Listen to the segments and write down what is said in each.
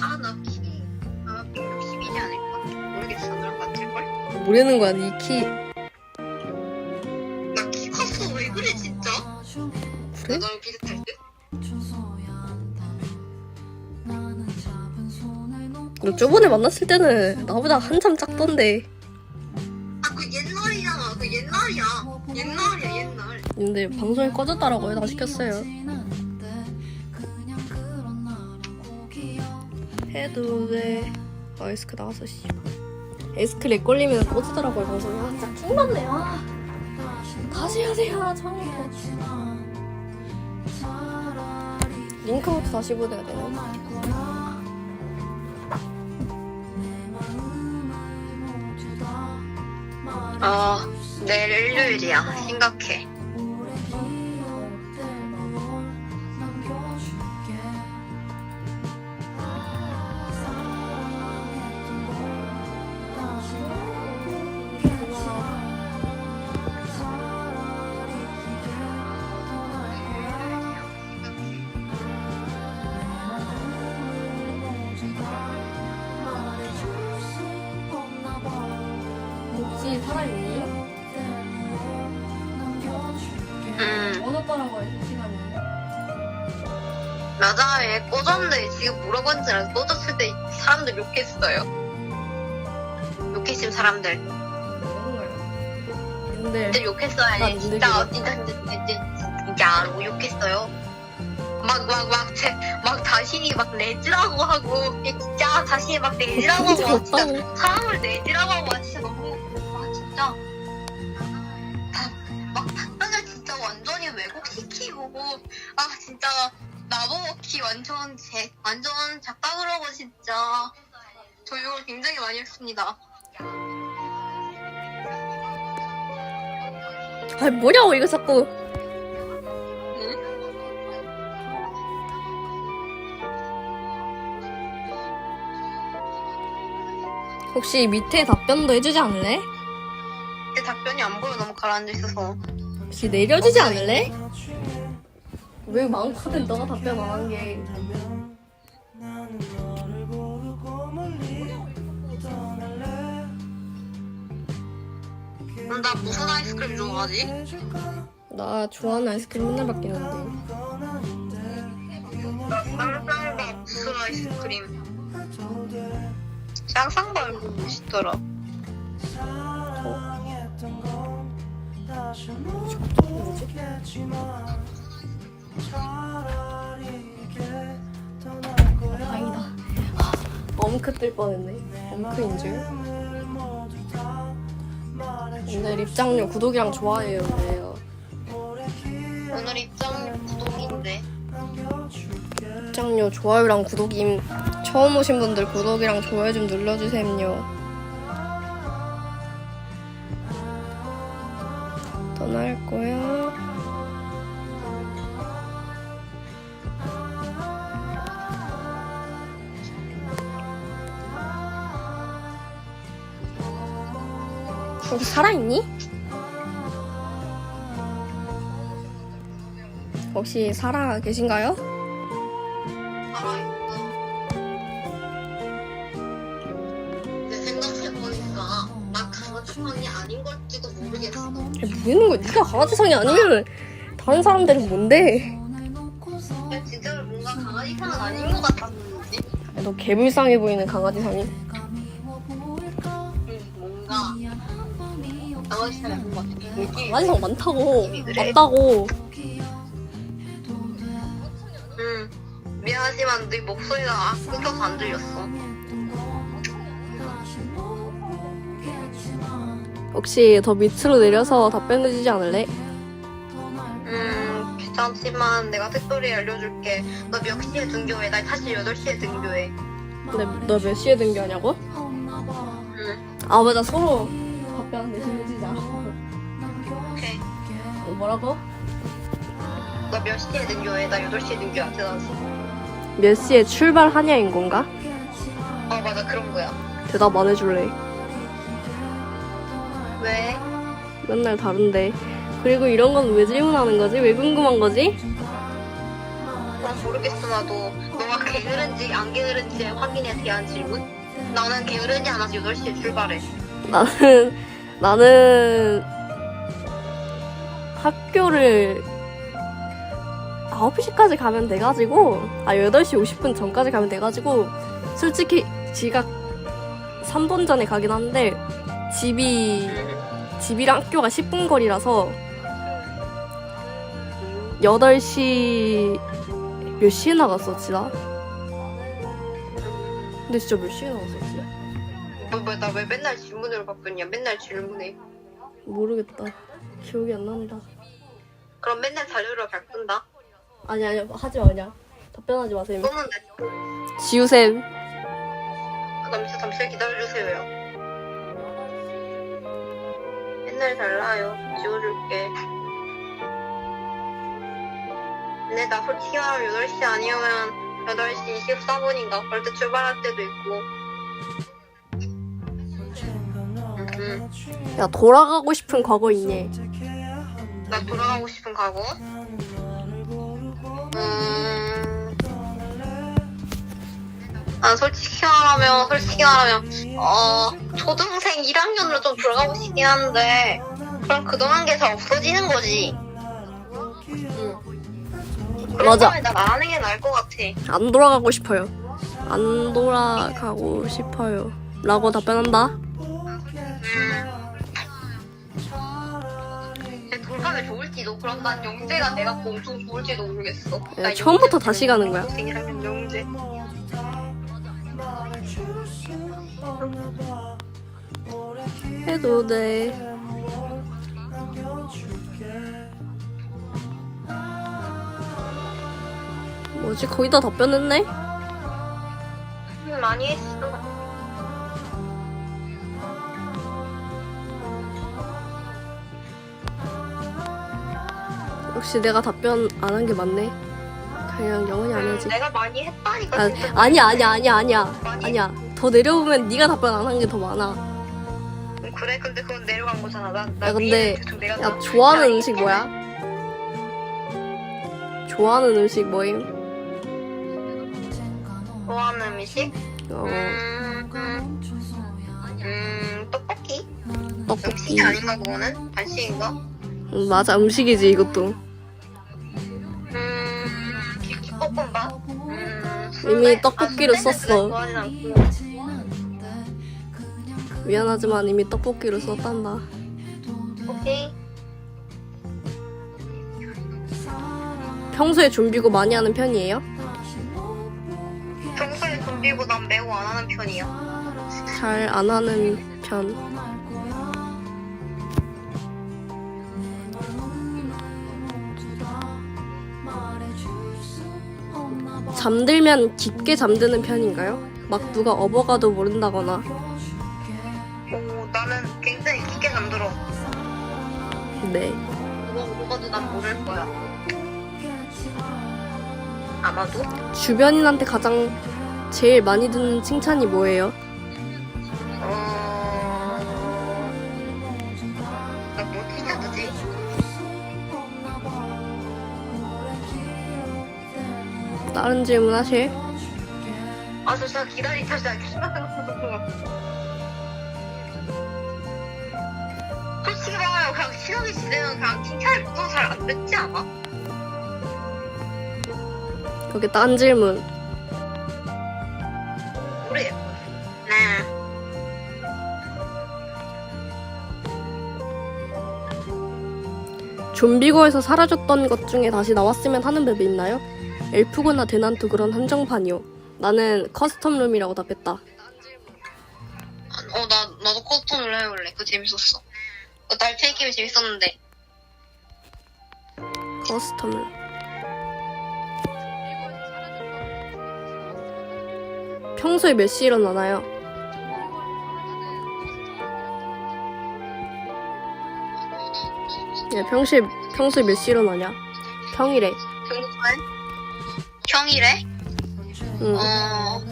아나 키. 아 160이지 않을까? 모르겠어. 그런 거 같을걸? 모르는 거야, 니 키. 나 키 컸어. 왜 그래 진짜? 그래? 너랑 비슷할 듯? 너 저번에 만났을 때는 나보다 한참 작던데. 아 그 옛날이잖아. 그 옛날이야. 옛날이야 옛날. 근데 방송이 꺼졌다라고 해당 시켰어요. 해도 돼. 아, 에스크 나왔어, 씨. 에스크 렉 걸리면 꺼지더라고요, 방송이. 아, 진짜 킹받네, 아. 다시 해야 돼요, 처음부터. 링크부터 다시 보내야 되네. 어 내일 일요일이야. 심각해. 살아있니? 음 얻었더라고요. 나자에 꽂았는데 지금 물어본 줄 알고 꽂았을 때 사람들 욕했어요. 욕했음 사람들. 근데 진짜 나 욕했어요. 진짜 진짜 진짜 진짜 진짜로 욕했어요. 막 막 막제막 자신이 막 레즈라고 하고 얘 진짜 자신이 막 진짜 하고 진짜. 사람을 레즈라고 하고 와, 진짜 너무 와 진짜 다- 막 답변을 진짜 완전히 왜곡시키고 아 진짜 나보고 키 완전 제 완전 작가을 하고 진짜 저 욕을 굉장히 많이 했습니다. 아 뭐냐고 이거 자꾸 응? 혹시 밑에 답변도 해주지 않을래? 내 답변이 안 보여 너무 가라앉아 있어서. 혹시 내려주지 않을래? 왜 많거든 너가 답변 안 한 게. 그럼 나 무슨 아이스크림 좋아하지? 나 좋아하는 아이스크림 맨날 바뀌는데. 쌍쌍바 무슨 아이스크림? 쌍쌍바 알고 멋있더라. 다행이다. 엄크 뜰 뻔했네. 엄크인 줄. 오늘 입장료 구독이랑 좋아해요. 왜요? 오늘 입장 구독인데. 입장료 좋아요랑 구독임 처음 오신 분들 구독이랑 좋아요 좀 눌러주세요. 혹시 살아있니? 혹시 살아 계신가요? 살아있어. 근데 생각해보니까 나 강아지상이 아닌 걸지도 모르겠어. 뭐하는 거야? 네가 강아지상이 아니면 다른 사람들은 뭔데? 진짜로 뭔가 강아지 상은 아닌 것 같았는지? 너 개불쌍해 보이는 강아지상이. 것 같아. 느낌이. 강아지상 많다고. 그래? 맞다고. 응. 미안하지만 네 목소리가 끊겨서 안 들렸어. 혹시 더 밑으로 내려서 답변 해주지 않을래? 음, 귀찮지만 내가 택도리 알려줄게. 너 몇 시에 등교해? 나 사실 8시에 등교해. 근데 너 몇 시에 등교하냐고? 응. 아 맞아 서로 답변 대신 해주자. 오케이. 어, 뭐라고? 너몇 시에 등교해? 나 8시에 등교 안 해놨어. 몇 시에 출발하냐인 건가? 어, 맞아. 그런 거야. 대답 안 해줄래. 왜? 맨날 다른데. 그리고 이런 건 왜 질문하는 거지? 왜 궁금한 거지? 난 모르겠어, 나도. 너가 게으른지 안 게으른지 확인에 대한 질문? 나는 게으르지 않아서 8시에 출발해. 나는 나는 학교를 9시까지 가면 돼가지고 아 8시 50분 전까지 가면 돼가지고 솔직히 지각 3분 전에 가긴 하는데 집이 집이랑 학교가 10분 거리라서 8시 몇 시에 나갔었지 나? 근데 진짜 몇 시에 나갔었지? 뭐, 뭐, 나왜 맨날 질문으로 바꾸냐? 맨날 질문해. 모르겠다 기억이 안 난다 그럼 맨날 자료로 바꾼다. 아니 아니 하지 마 그냥 답변하지 마세요 쏘는데. 지우쌤 아, 잠시, 잠시 기다려주세요. 맨날 달라요. 지워줄게. 근데 나 솔직히 말하면 8시 아니면 8시 24분인가? 그럴 때 출발할 때도 있고. 음, 야 돌아가고 싶은 과거 있니? 나 돌아가고 싶은 과거? 음. 난 솔직히 말하면, 솔직히 말하면, 어, 초등생 1학년으로 좀 돌아가고 싶긴 한데, 그럼 그동안 게 다 없어지는 거지. 응. 그런 맞아. 난안 하는 게 나을 것 같아. 안 돌아가고 싶어요 안 돌아가고 싶어요 라고 답변한다 음. 좋을지도, 그럼 난 영재가 내가 엄청 좋을지도 모르겠어. 야, 나 처음부터 영재 다시 가는 거야. 초등생 1학년 영재. 해도 돼 뭐지 거의 다 답변했네? 음, 많이 했어. 역시 내가 답변 안 한 게 맞네 그냥 영원히 안 하지 음, 내가 많이 했다니까. 아, 진짜. 아니야 아니야 아니야 아니야 많이 아니야 더 내려오면 네가 답변 안 한 게 더 많아 음, 그래, 근데 그건 내려간 거잖아. 나, 나 야, 근데- 위에 대충 내가 야 다- 좋아하는 야, 음식 뭐야? 좋아하는 음식 뭐임? 좋아하는 음식? 어 음, 음, 음, 떡볶이? 떡볶이 음식이 아닌가 그거는? 반식인가? 음, 맞아 음식이지 이것도 이미 순대? 떡볶이를 아, 썼어. 미안하지만 이미 떡볶이로 썼단다 오케이. 평소에 준비고 많이 하는 편이에요? 평소에 좀비보단 매우 안 하는 편이야. 잘 안 하는 편 잠들면 깊게 잠드는 편인가요? 막 누가 업어가도 모른다거나 오, 나는 굉장히 깊게 잠들어. 네 누가 먹어도 난 모를 거야. 아마도? 주변인한테 가장 제일 많이 듣는 칭찬이 뭐예요? 다른 질문 하실? 아, 저 진짜 기다리, 기다려. 솔직히 말하면 그냥 친하게 지내면 그냥 칭찬을 보통 잘안 듣지 않아? 여기 딴 질문 우리 네. 좀비고에서 사라졌던 것 중에 다시 나왔으면 하는 맵이 있나요? 엘프거나 대난투 그런 한정판이요. 나는 커스텀룸이라고 답했다. 어, 나, 나도 커스텀을 해볼래. 그거 재밌었어. 그 달팽이 게임 재밌었는데. 커스텀룸. 평소에 몇 시 일어나나요? 야, 평소에, 평소에 몇 시 일어나냐? 평일에. 평소에? 평일에? 응. 어,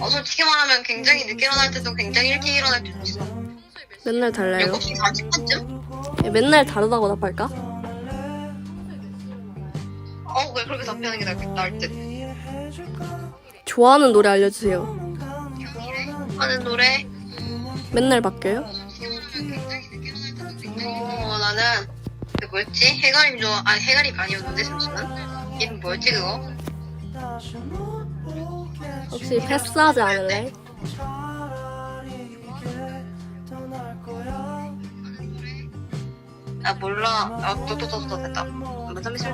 어, 솔직히 말하면 굉장히 늦게 일어날 때도 굉장히 일찍 일어날 때도 있어. 맨날 달라요. 7시 40분쯤? 야, 맨날 다르다고 답할까? 어, 왜 그렇게 답변하는 게 나, 나을 듯? 좋아하는 노래 알려주세요. 하는 노래 맨날 바뀌어요? 어 나는 그 뭐였지 해가림 좋아 아니 해가림 아니었는데 잠시만 이름 뭐였지 그거 혹시 패스하지 않을래? 아 몰라 아 또또또또 됐다 한번 잠시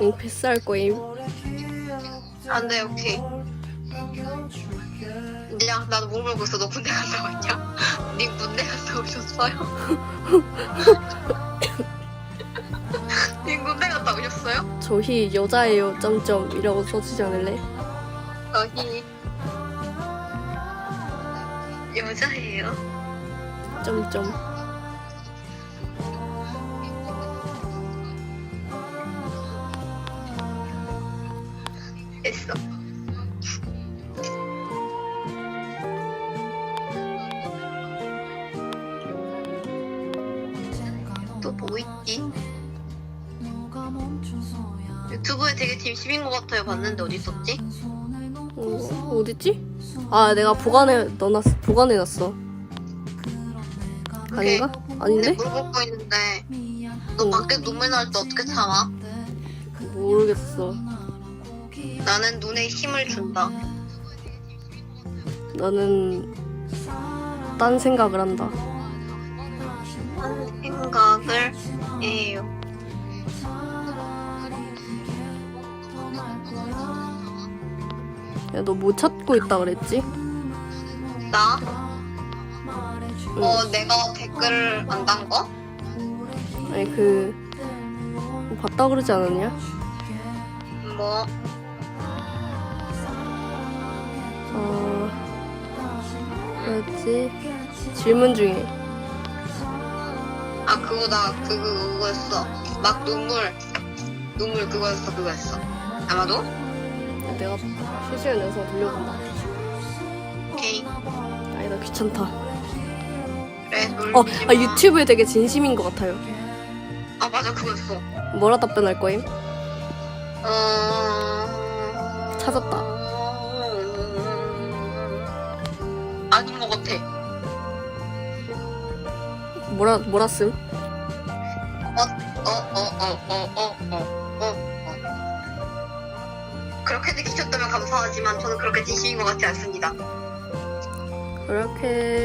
응, 패스할 거임. 안돼 오케이 야 나도 뭐 물어보고 있어 너 군대 갔다 왔냐? 님 군대 갔다 오셨어요? 오셨어요? 저희 여자예요. 점점 이라고 써주지 않을래? 거기 여자예요? 점점. 했어 유튜브에 되게 진심인 것 같아요 봤는데 어디 있었지? 어, 어딨지? 아, 내가 보관해 넣어놨 보관해 놨어. 아닌가? 아닌데? 물 먹고 있는데 너 밖에 눈물 날 때 어떻게 참아? 모르겠어. 나는 눈에 힘을 준다 나는 딴 생각을 한다. 하는 생각을 해요 야, 너 뭐 찾고 있다 그랬지? 나? 응. 어 내가 댓글 안 단 거? 아니 그 뭐 봤다 그러지 않았냐? 뭐 어 뭐였지? 질문 중에 아 그거 나 그거 그거였어 막 눈물 눈물 그거였어 그거였어 아마도 내가 실시간 영상 돌려본다. 오케이 아니다 귀찮다. 그래 놀 어, 아 유튜브에 되게 진심인 것 같아요. 아 맞아 그거였어 뭐라 답변할 거임? 어 찾았다. 아닌 것 같아 뭐라 뭐라 씀? 어어 어 어 어 어 어 그렇게 느끼셨다면 감사하지만 저는 그렇게 진심인 것 같지 않습니다 그렇게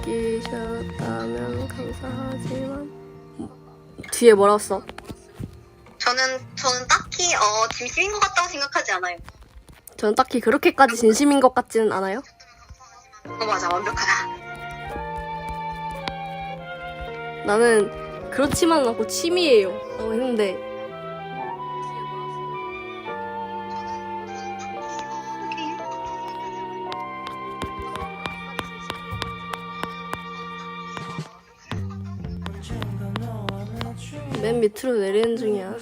느끼셨다면 감사하지만 뒤에 뭐라 써? 저는 저는 딱히 어 진심인 것 같다고 생각하지 않아요 저는 딱히 그렇게까지 진심인 것 같지는 않아요. 어 맞아 완벽하다 나는 그렇지만 않고 취미예요. 라고 했는데 맨 밑으로 내리는 중이야.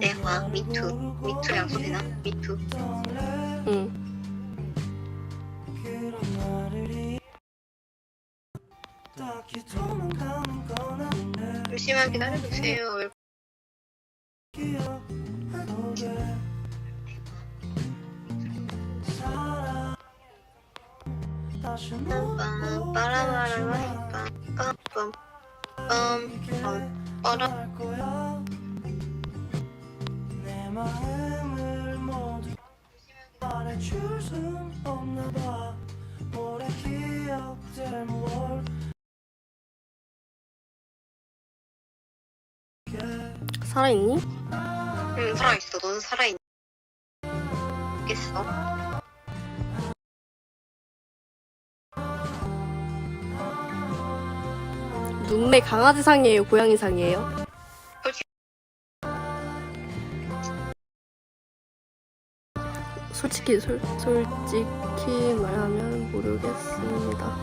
내가 미투 미투 약속이나 미투 응. 잠시만 기다려주세요 모두 말해줄 오래 기억될 뭘 살아있니? 응 살아있어 넌 살아있겠어 눈매 강아지상이에요? 고양이상이에요? 솔직히 솔, 솔직히 말하면 모르겠습니다.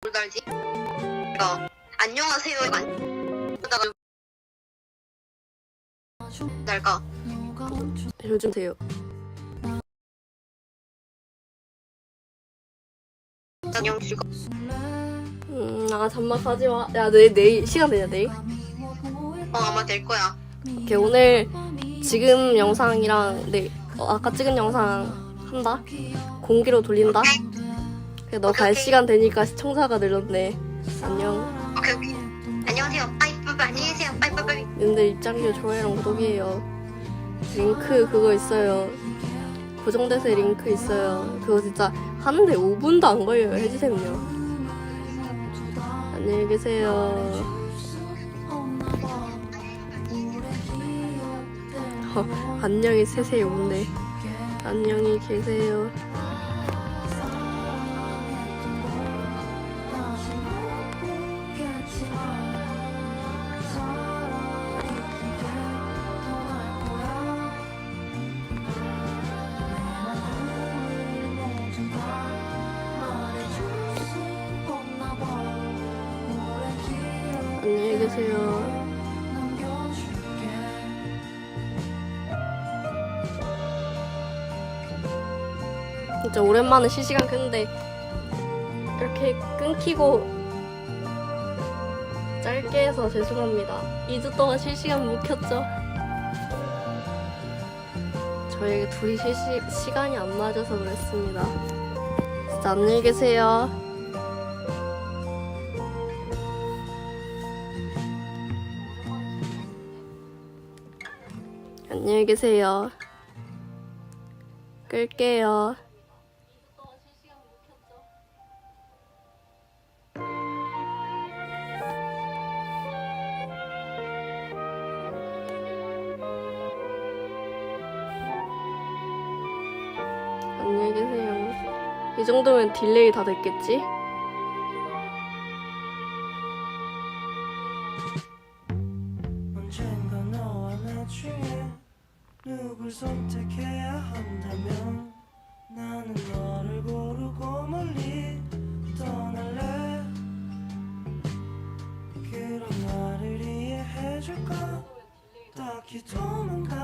뭘 달지? 어, 안녕하세요 안 날까 요즘 돼요. 안녕 즐거 음, 아 잠만 가지 마. 야, 내 내일 시간 되냐 내일? 어 아마 될 거야. 오케이 오늘 지금 영상이랑 내 어, 아까 찍은 영상 한다. 공기로 돌린다. 그래, 너갈 시간 되니까 시청자가 늘었네. 안녕. 오케이 오케이. 안녕하세요. 빠이 빠이 안녕히 계세요. 빠이 빠이 빠이. 님들 입장료 좋아요랑 구독이에요. 링크 그거 있어요. 고정돼서 링크 있어요. 그거 진짜 하는데 5분도 안 걸려요. 해주세요. 안녕히 계세요. 어, 안녕히 세세 오네. 안녕히 계세요. 오랜만에 실시간 켰는데 이렇게 끊기고 짧게 해서 죄송합니다. 2주 동안 실시간 못 켰죠. 저에게 둘이 실시, 시간이 안 맞아서 그랬습니다. 진짜 안녕히 계세요. 안녕히 계세요. 끌게요. 안녕히 계세요. 이 정도면 딜레이 다 됐겠지? 딱히 도망가